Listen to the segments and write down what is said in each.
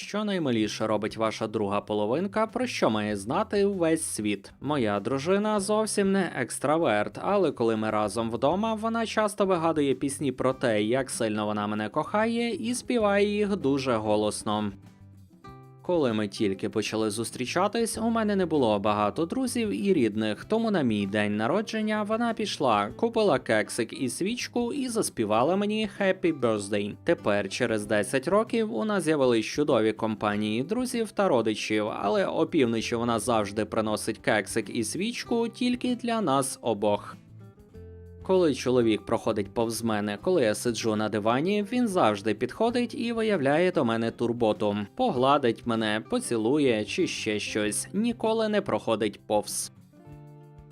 що наймиліше робить ваша друга половинка, про що має знати увесь світ. Моя дружина зовсім не екстраверт, але коли ми разом вдома, вона часто вигадує пісні про те, як сильно вона мене кохає, і співає їх дуже голосно. Коли ми тільки почали зустрічатись, у мене не було багато друзів і рідних, тому на мій день народження вона пішла, купила кексик і свічку і заспівала мені Happy Birthday. Тепер, через 10 років, у нас з'явились чудові компанії друзів та родичів, але опівночі вона завжди приносить кексик і свічку тільки для нас обох. Коли чоловік проходить повз мене, коли я сиджу на дивані, він завжди підходить і виявляє до мене турботу, погладить мене, поцілує чи ще щось, ніколи не проходить повз.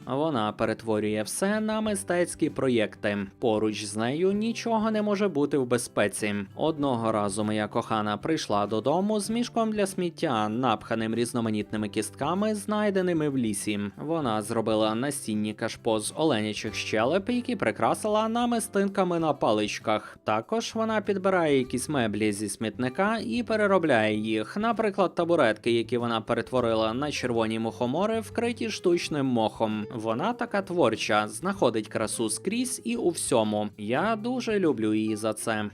Вона перетворює все на мистецькі проєкти. Поруч з нею нічого не може бути в безпеці. Одного разу моя кохана прийшла додому з мішком для сміття, напханим різноманітними кістками, знайденими в лісі. Вона зробила настінні кашпо з оленячих щелеп, які прикрасила намистинками на паличках. Також вона підбирає якісь меблі зі смітника і переробляє їх, наприклад, табуретки, які вона перетворила на червоні мухомори, вкриті штучним мохом. Вона така творча, знаходить красу скрізь і у всьому. Я дуже люблю її за це.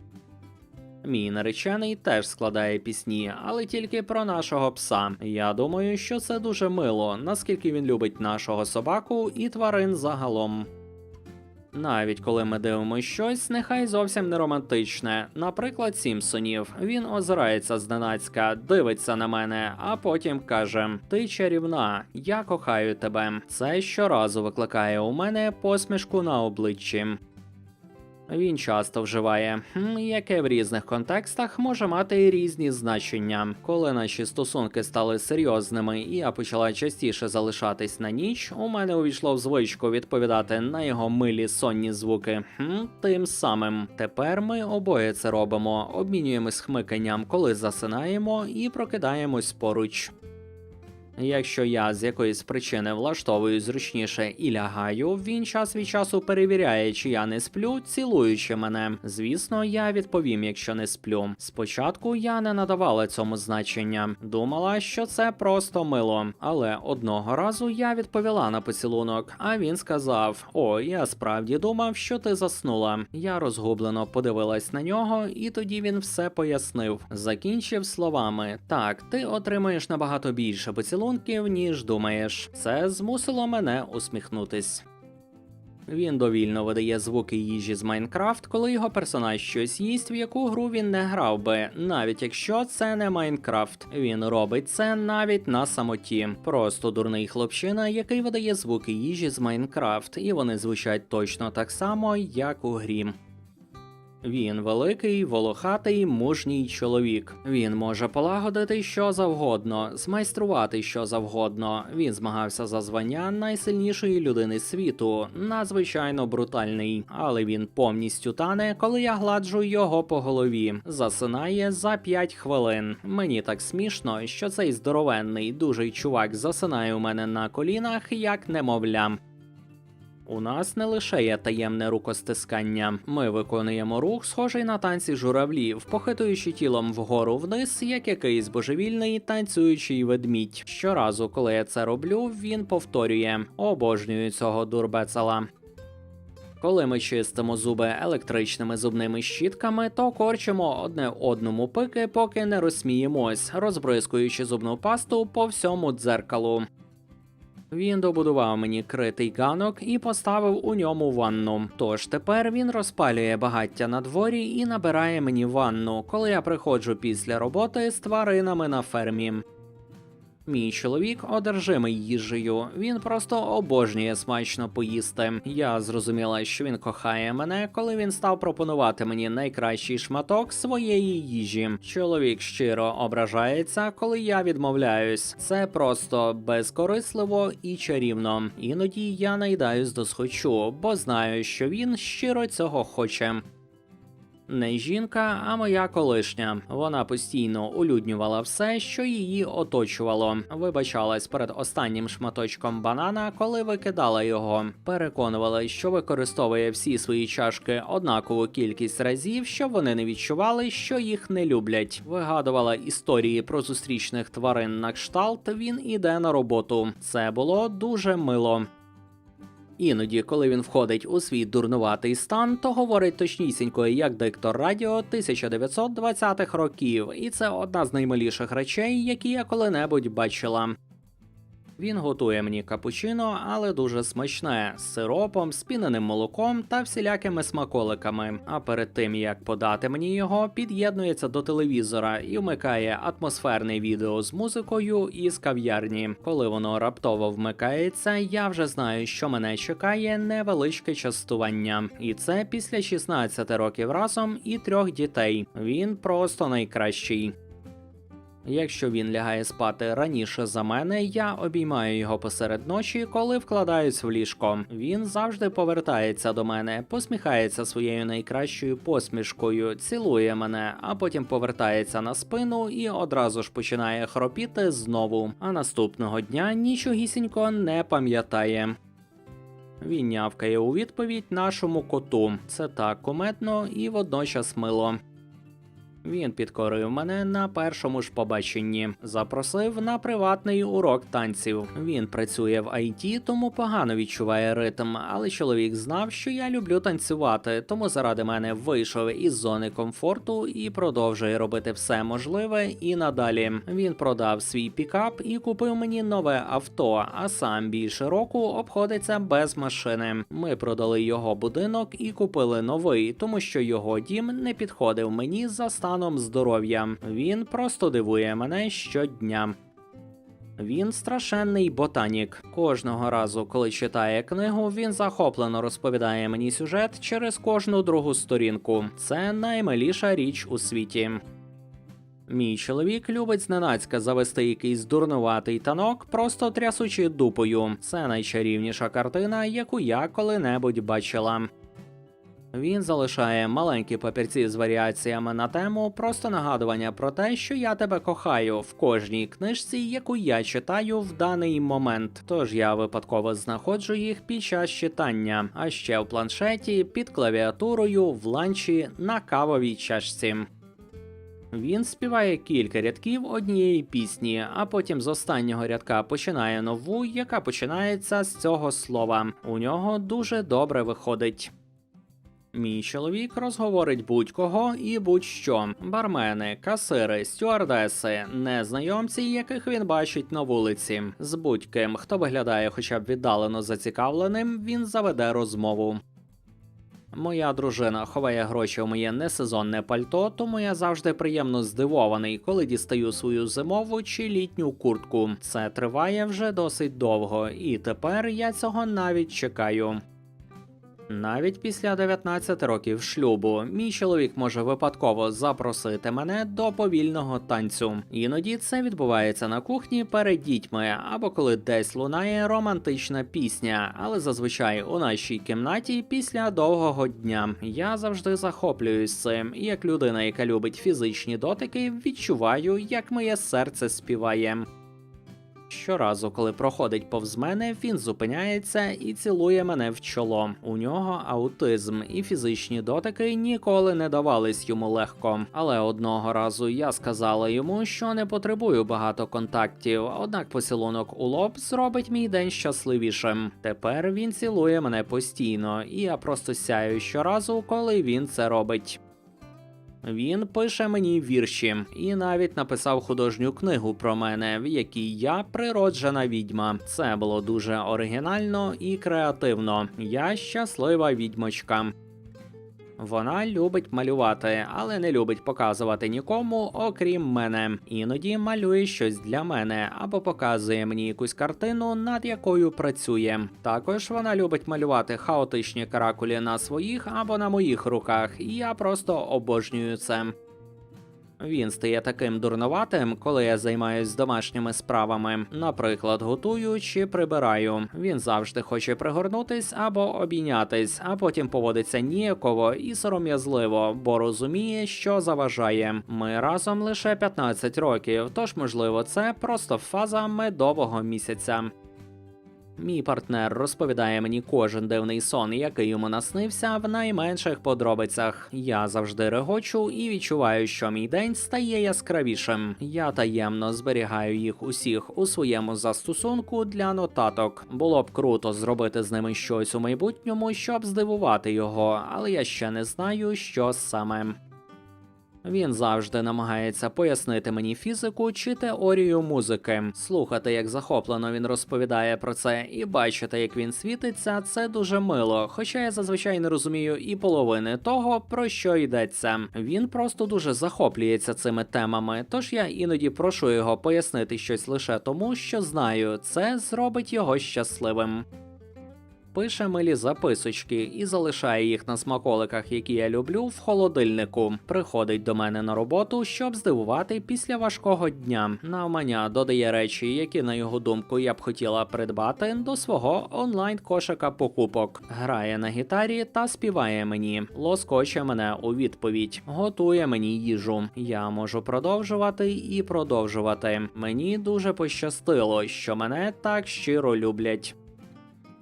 Мій наречений теж складає пісні, але тільки про нашого пса. Я думаю, що це дуже мило, наскільки він любить нашого собаку і тварин загалом. Навіть коли ми дивимося щось, нехай зовсім не романтичне. Наприклад, Сімпсонів. Він озирається зненацька, дивиться на мене, а потім каже: Ти чарівна, я кохаю тебе. Це щоразу викликає у мене посмішку на обличчі. Він часто вживає, яке в різних контекстах може мати різні значення. Коли наші стосунки стали серйозними, і я почала частіше залишатись на ніч, у мене увійшло в звичку відповідати на його милі сонні звуки. «Хм, тим самим. Тепер ми обоє це робимо, обмінюємось хмиканням, коли засинаємо, і прокидаємось поруч. Якщо я з якоїсь причини влаштовую зручніше і лягаю, він час від часу перевіряє, чи я не сплю, цілуючи мене. Звісно, я відповім, якщо не сплю. Спочатку я не надавала цьому значення, думала, що це просто мило. Але одного разу я відповіла на поцілунок, а він сказав: О, я справді думав, що ти заснула. Я розгублено подивилась на нього, і тоді він все пояснив. Закінчив словами: Так, ти отримаєш набагато більше поцілунків, ніж думаєш. Це змусило мене усміхнутись. Він довільно видає звуки їжі з Майнкрафт, коли його персонаж щось їсть, в яку гру він не грав би, навіть якщо це не Майнкрафт. Він робить це навіть на самоті. Просто дурний хлопчина, який видає звуки їжі з Майнкрафт, і вони звучать точно так само, як у грі. Він великий, волохатий, мужній чоловік. Він може полагодити що завгодно, змайструвати що завгодно. Він змагався за звання найсильнішої людини світу, надзвичайно брутальний, але він повністю тане, коли я гладжу його по голові. Засинає за 5 хвилин. Мені так смішно, що цей здоровенний, дужий чувак засинає у мене на колінах, як немовля. У нас не лише є таємне рукостискання. Ми виконуємо рух, схожий на танці журавлів, похитуючи тілом вгору вниз, як якийсь божевільний танцюючий ведмідь. Щоразу, коли я це роблю, він повторює: обожнюю цього дурбецела. Коли ми чистимо зуби електричними зубними щітками, то корчимо одне одному пики, поки не розсміємось, розбризкуючи зубну пасту по всьому дзеркалу. Він добудував мені критий ганок і поставив у ньому ванну. Тож тепер він розпалює багаття на дворі і набирає мені ванну, коли я приходжу після роботи з тваринами на фермі. Мій чоловік одержимий їжею. Він просто обожнює смачно поїсти. Я зрозуміла, що він кохає мене, коли він став пропонувати мені найкращий шматок своєї їжі. Чоловік щиро ображається, коли я відмовляюсь. Це просто безкорисливо і чарівно. Іноді я наїдаюсь до схочу, бо знаю, що він щиро цього хоче. Не жінка, а моя колишня. Вона постійно улюднювала все, що її оточувало. Вибачалась перед останнім шматочком банана, коли викидала його. Переконувала, що використовує всі свої чашки однакову кількість разів, щоб вони не відчували, що їх не люблять. Вигадувала історії про зустрічних тварин на кшталт. Він іде на роботу. Це було дуже мило. Іноді, коли він входить у свій дурнуватий стан, то говорить точнісінько, як диктор радіо 1920-х років, і це одна з наймиліших речей, які я коли-небудь бачила. Він готує мені капучино, але дуже смачне з сиропом, спіненим молоком та всілякими смаколиками. А перед тим як подати мені його, під'єднується до телевізора і вмикає атмосферне відео з музикою із кав'ярні. Коли воно раптово вмикається, я вже знаю, що мене чекає невеличке частування. І це після 16 років разом і трьох дітей. Він просто найкращий. Якщо він лягає спати раніше за мене, я обіймаю його посеред ночі, коли вкладаюсь в ліжко. Він завжди повертається до мене, посміхається своєю найкращою посмішкою, цілує мене, а потім повертається на спину і одразу ж починає хропіти знову. А наступного дня нічогісінько не пам'ятає. Він нявкає у відповідь нашому коту. Це так кумедно і водночас мило. Він підкорив мене на першому ж побаченні, запросив на приватний урок танців. Він працює в IT, тому погано відчуває ритм, але чоловік знав, що я люблю танцювати, тому заради мене вийшов із зони комфорту і продовжує робити все можливе і надалі. Він продав свій пікап і купив мені нове авто, а сам більше року обходиться без машини. Ми продали його будинок і купили новий, тому що його дім не підходив мені за станом здоров'я. Він просто дивує мене щодня. Він страшенний ботанік. Кожного разу, коли читає книгу, він захоплено розповідає мені сюжет через кожну другу сторінку. Це наймиліша річ у світі. Мій чоловік любить зненацька завести якийсь дурнуватий танок, просто трясучи дупою. Це найчарівніша картина, яку я коли-небудь бачила. Він залишає маленькі папірці з варіаціями на тему, просто нагадування про те, що я тебе кохаю в кожній книжці, яку я читаю в даний момент. Тож я випадково знаходжу їх під час читання, а ще в планшеті, під клавіатурою, в ланчі, на кавовій чашці. Він співає кілька рядків однієї пісні, а потім з останнього рядка починає нову, яка починається з цього слова. У нього дуже добре виходить. Мій чоловік розговорить будь-кого і будь-що: бармени, касири, стюардеси, незнайомці, яких він бачить на вулиці. З будь-ким, хто виглядає хоча б віддалено зацікавленим, він заведе розмову. Моя дружина ховає гроші у моє несезонне пальто, тому я завжди приємно здивований, коли дістаю свою зимову чи літню куртку. Це триває вже досить довго, і тепер я цього навіть чекаю. Навіть після 19 років шлюбу мій чоловік може випадково запросити мене до повільного танцю. Іноді це відбувається на кухні перед дітьми або коли десь лунає романтична пісня. Але зазвичай у нашій кімнаті після довгого дня я завжди захоплююсь цим, і як людина, яка любить фізичні дотики, відчуваю, як моє серце співає. Щоразу, коли проходить повз мене, він зупиняється і цілує мене в чоло. У нього аутизм, і фізичні дотики ніколи не давались йому легко. Але одного разу я сказала йому, що не потребую багато контактів, однак поцілунок у лоб зробить мій день щасливішим. Тепер він цілує мене постійно, і я просто сяю щоразу, коли він це робить. Він пише мені вірші і навіть написав художню книгу про мене, в якій я природжена відьма. Це було дуже оригінально і креативно. Я щаслива відьмочка. Вона любить малювати, але не любить показувати нікому, окрім мене. Іноді малює щось для мене або показує мені якусь картину, над якою працює. Також вона любить малювати хаотичні каракулі на своїх або на моїх руках, і я просто обожнюю це. Він стає таким дурнуватим, коли я займаюсь домашніми справами, наприклад, готую чи прибираю. Він завжди хоче пригорнутись або обійнятись, а потім поводиться ніяково і сором'язливо, бо розуміє, що заважає. Ми разом лише 15 років, тож можливо, це просто фаза медового місяця. Мій партнер розповідає мені кожен дивний сон, який йому наснився в найменших подробицях. Я завжди регочу і відчуваю, що мій день стає яскравішим. Я таємно зберігаю їх усіх у своєму застосунку для нотаток. Було б круто зробити з ними щось у майбутньому, щоб здивувати його, але я ще не знаю, що саме. Він завжди намагається пояснити мені фізику чи теорію музики. Слухати, як захоплено він розповідає про це, і бачити, як він світиться, це дуже мило. Хоча я зазвичай не розумію і половини того, про що йдеться. Він просто дуже захоплюється цими темами, тож я іноді прошу його пояснити щось лише тому, що знаю, це зробить його щасливим. Пише милі записочки і залишає їх на смаколиках, які я люблю, в холодильнику. Приходить до мене на роботу, щоб здивувати після важкого дня. Навмання додає речі, які на його думку я б хотіла придбати до свого онлайн кошика покупок. Грає на гітарі та співає мені, лоскоче мене у відповідь, готує мені їжу. Я можу продовжувати і продовжувати. Мені дуже пощастило, що мене так щиро люблять.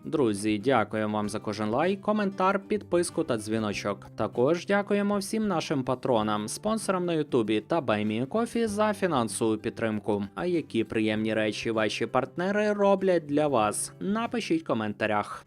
Друзі, дякуємо вам за кожен лайк, коментар, підписку та дзвіночок. Також дякуємо всім нашим патронам, спонсорам на Ютубі та Баймікофі за фінансову підтримку. А які приємні речі ваші партнери роблять для вас? Напишіть в коментарях.